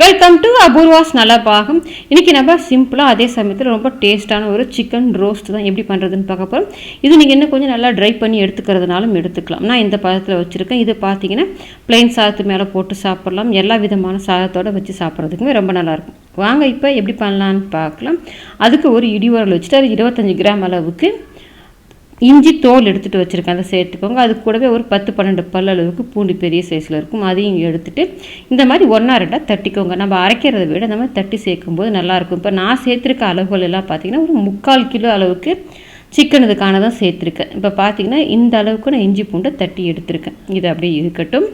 Welcome to Apoorva's நல்லா பாகம் இன்றைக்கி நம்ம சிம்பிளாக அதே சமயத்தில் ரொம்ப டேஸ்ட்டான ஒரு சிக்கன் ரோஸ்ட் தான் எப்படி பண்ணுறதுன்னு பார்க்க போகிறோம் இது நீங்கள் இன்னும் கொஞ்சம் நல்லா ட்ரை பண்ணி எடுத்துக்கிறதுனாலும் எடுத்துக்கலாம். நான் இந்த பதத்தில் வச்சுருக்கேன். இது பார்த்தீங்கன்னா பிளெயின் சாதத்து மேலே போட்டு சாப்பிட்லாம். எல்லா விதமான சாதத்தோடு வச்சு சாப்பிட்றதுக்குமே ரொம்ப நல்லாயிருக்கும் வாங்க இப்போ எப்படி பண்ணலான்னு பார்க்கலாம். அதுக்கு ஒரு இடி உரல் வச்சுட்டு அது இருபத்தஞ்சி கிராம் அளவுக்கு இஞ்சி தோல் எடுத்துகிட்டு வச்சுருக்கேன் அதை சேர்த்துக்கோங்க. அது கூடவே ஒரு பத்து பன்னெண்டு பல் அளவுக்கு பூண்டு பெரிய சைஸில் இருக்கும். அதையும் எடுத்துகிட்டு இந்த மாதிரி ஒன்றா ரெண்டாக தட்டிக்கோங்க. நம்ம அரைக்கிறத விட இந்த மாதிரி தட்டி சேர்க்கும்போது நல்லாயிருக்கும். இப்போ நான் சேர்த்துருக்க அளவுகள் எல்லாம் பார்த்தீங்கன்னா ஒரு முக்கால் கிலோ அளவுக்கு சிக்கன் இதுக்கான தான் சேர்த்துருக்கேன். இப்போ பார்த்தீங்கன்னா இந்த அளவுக்கு நான் இஞ்சி பூண்டை தட்டி எடுத்திருக்கேன். இது அப்படியே இருக்கட்டும்.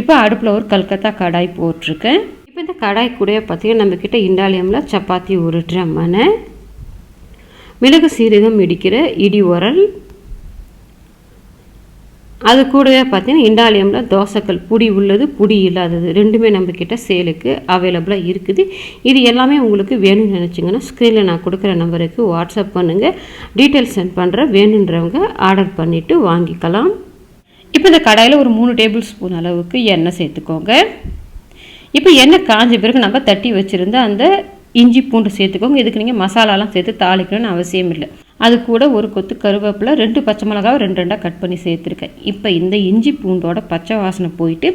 இப்போ அடுப்பில் ஒரு கல்கத்தா கடாய் போட்டிருக்கேன். இப்போ இந்த கடாய் கூட பார்த்தீங்கன்னா நம்மக்கிட்ட இண்டாலியமில் சப்பாத்தி உருட்டுற மனை மிளகு சீரகம் இடிக்கிற இடி உரல் அது கூடவே பார்த்தீங்கன்னா இண்டாலியமில் தோசைக்கல் புடி உள்ளது புடி இல்லாதது. ரெண்டுமே நம்மக்கிட்ட சேலுக்கு அவைலபிளாக இருக்குது. இது எல்லாமே உங்களுக்கு வேணும்னு நினச்சிங்கன்னா ஸ்க்ரீனில் நான் கொடுக்குற நம்பருக்கு வாட்ஸ்அப் பண்ணுங்கள் டீட்டெயில்ஸ் சென்ட் பண்ணுறேன் வேணுன்றவங்க ஆர்டர் பண்ணிவிட்டு வாங்கிக்கலாம். இப்போ இந்த கடாயில் ஒரு மூணு டேபிள் ஸ்பூன் அளவுக்கு எண்ணெய் சேர்த்துக்கோங்க. இப்போ எண்ணெய் காஞ்ச பிறகு நம்ம தட்டி வச்சுருந்த அந்த இஞ்சி பூண்டு சேர்த்துக்கோங்க. இதுக்கு நீங்கள் மசாலாலாம் சேர்த்து தாளிக்கணும்னு அவசியம் இல்லை அது கூட ஒரு கொத்து கருவேப்பிலை ரெண்டு பச்சை மிளகாவை ரெண்டு ரெண்டாக கட் பண்ணி சேர்த்துருக்கேன். இப்போ இந்த இஞ்சி பூண்டோட பச்சை வாசனை போயிட்டு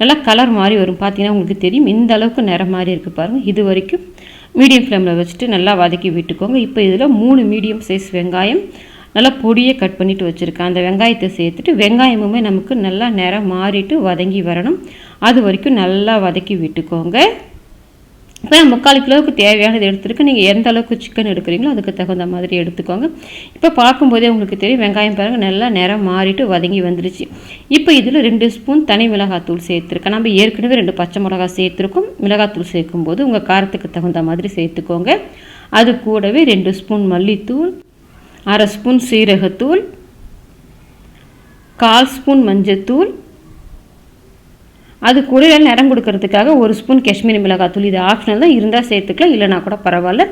நல்லா கலர் மாதிரி வரும். பார்த்தீங்கன்னா உங்களுக்கு தெரியும். இந்த அளவுக்கு நிறம் மாதிரி இருக்குது பாருங்கள் இது வரைக்கும் மீடியம் ஃப்ளேமில் வச்சுட்டு நல்லா வதக்கி விட்டுக்கோங்க. இப்போ இதில் மூணு மீடியம் சைஸ் வெங்காயம் நல்லா பொடியை கட் பண்ணிவிட்டு வச்சுருக்கேன். அந்த வெங்காயத்தை சேர்த்துட்டு வெங்காயமுமே நமக்கு நல்லா நிறம் மாறிட்டு வதங்கி வரணும். அது வரைக்கும் நல்லா வதக்கி விட்டுக்கோங்க. இப்போ முக்கால் கிலோவுக்கு தேவையானது எடுத்துருக்கு. நீங்கள் எந்த அளவுக்கு சிக்கன் எடுக்கிறீங்களோ அதுக்கு தகுந்த மாதிரி எடுத்துக்கோங்க. இப்போ பார்க்கும்போதே உங்களுக்கு தெரியும் வெங்காயம் பாருங்கள் நல்லா நிறம் மாறிட்டு வதங்கி வந்துருச்சு. இப்போ இதில் ரெண்டு ஸ்பூன் தனி மிளகாத்தூள் சேர்த்துருக்கேன். நம்ம ஏற்கனவே ரெண்டு பச்சை மிளகாய் சேர்த்துருக்கோம். மிளகாத்தூள் சேர்க்கும்போது உங்கள் காரத்துக்கு தகுந்த மாதிரி சேர்த்துக்கோங்க. அது கூடவே ரெண்டு ஸ்பூன் மல்லித்தூள் அரை ஸ்பூன் சீரகத்தூள் கால் ஸ்பூன் மஞ்சத்தூள் அது கூட நிறம் கொடுக்கறதுக்காக ஒரு ஸ்பூன் காஷ்மீரி மிளகாத்தூள் இது ஆப்ஷனல் தான். இருந்தால் சேர்த்துக்கலாம். இல்லைனா கூட பரவாயில்ல.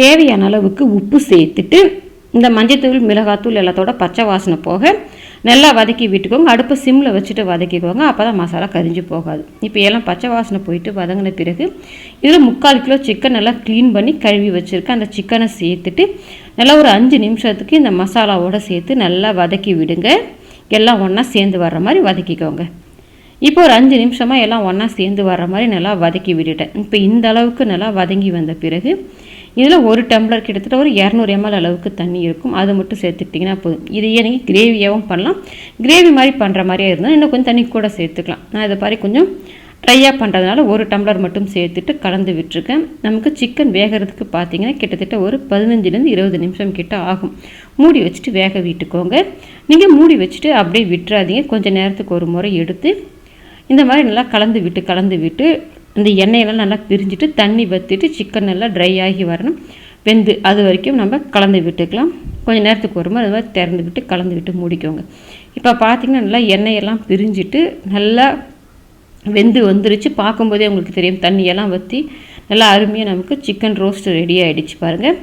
தேவையான அளவுக்கு உப்பு சேர்த்துட்டு இந்த மஞ்சத்தூள் மிளகாத்தூள் எல்லாத்தோட பச்சை வாசனை போக நல்லா வதக்கி விட்டுக்கோங்க. அடுப்பை சிம்மில் வச்சுட்டு வதக்கிக்கோங்க. அப்போ தான் மசாலா கரிஞ்சு போகாது. இப்போ எல்லாம் பச்சை வாசனை போயிட்டு வதங்கின பிறகு இதில் முக்கால் கிலோ சிக்கன் நல்லா க்ளீன் பண்ணி கழுவி வச்சுருக்கேன். அந்த சிக்கனை சேர்த்துட்டு நல்லா ஒரு அஞ்சு நிமிஷத்துக்கு இந்த மசாலாவோடு சேர்த்து நல்லா வதக்கி விடுங்க. எல்லாம் ஒன்றா சேர்ந்து வர்ற மாதிரி வதக்கிக்கோங்க. இப்போ ஒரு அஞ்சு நிமிஷமாக எல்லாம் ஒன்றா சேர்ந்து வர்ற மாதிரி நல்லா வதக்கி விட்டுட்டேன். இப்போ இந்த அளவுக்கு நல்லா வதங்கி வந்த பிறகு இதில் ஒரு டம்ளர் கிட்டத்தட்ட ஒரு இரநூறு எம்எல் அளவுக்கு தண்ணி இருக்கும். அது மட்டும் சேர்த்துக்கிட்டிங்கன்னா போதும். இதையே நீங்கள் கிரேவியாகவும் பண்ணலாம். கிரேவி மாதிரி பண்ணுற மாதிரியே இருந்தால் இன்னும் கொஞ்சம் தண்ணி கூட சேர்த்துக்கலாம். நான் இதை மாதிரி கொஞ்சம் ட்ரையாக பண்ணுறதுனால ஒரு டம்ளர் மட்டும் சேர்த்துட்டு கலந்து விட்டுருக்கேன். நமக்கு சிக்கன் வேகிறதுக்கு பார்த்தீங்கன்னா கிட்டத்தட்ட ஒரு பதினஞ்சுலேருந்து இருபது நிமிஷம் கிட்ட ஆகும். மூடி வச்சுட்டு வேக விட்டுக்கோங்க. நீங்கள் மூடி வச்சுட்டு அப்படியே விட்டுறாதீங்க. கொஞ்சம் நேரத்துக்கு ஒரு முறை எடுத்து இந்த மாதிரி நல்லா கலந்து விட்டு கலந்து விட்டு இந்த எண்ணெயெல்லாம் நல்லா பிரிஞ்சுட்டு தண்ணி வற்றிட்டு சிக்கன் நல்லா ட்ரை ஆகி வரணும். வெந்து அது வரைக்கும் நம்ம கலந்து விட்டுக்கலாம். கொஞ்சம் நேரத்துக்கு ஒரு மாதிரி அது மாதிரி திறந்து விட்டு கலந்து விட்டு மூடிக்கோங்க. இப்போ பார்த்திங்கன்னா நல்லா எண்ணெயெல்லாம் பிரிஞ்சுட்டு நல்லா வெந்து வந்துருச்சு. பார்க்கும்போதே உங்களுக்கு தெரியும் தண்ணியெல்லாம் வற்றி நல்லா அருமையாக நமக்கு சிக்கன் ரோஸ்ட் ரெடி ஆகிடுச்சு பாருங்கள்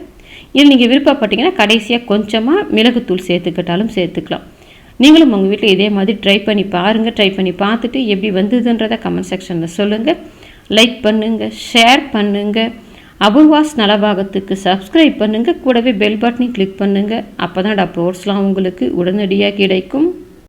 இதில் நீங்கள் விருப்பப்பட்டீங்கன்னா கடைசியாக கொஞ்சமாக மிளகுத்தூள் சேர்த்துக்கிட்டாலும் சேர்த்துக்கலாம். நீங்களும் உங்கள் வீட்டில் இதே மாதிரி ட்ரை பண்ணி பாருங்கள் ட்ரை பண்ணி பார்த்துட்டு எப்படி வந்ததுன்றதை கமெண்ட் செக்ஷனில் சொல்லுங்கள் லைக் பண்ணுங்கள் ஷேர் பண்ணுங்கள் அபூர்வாஸ் நலபாகத்துக்கு சப்ஸ்கிரைப் பண்ணுங்கள் கூடவே பெல் பட்டனையும் கிளிக் பண்ணுங்கள் அப்போ தான் அப்லோட்ஸ்லாம் உங்களுக்கு உடனடியாக கிடைக்கும்.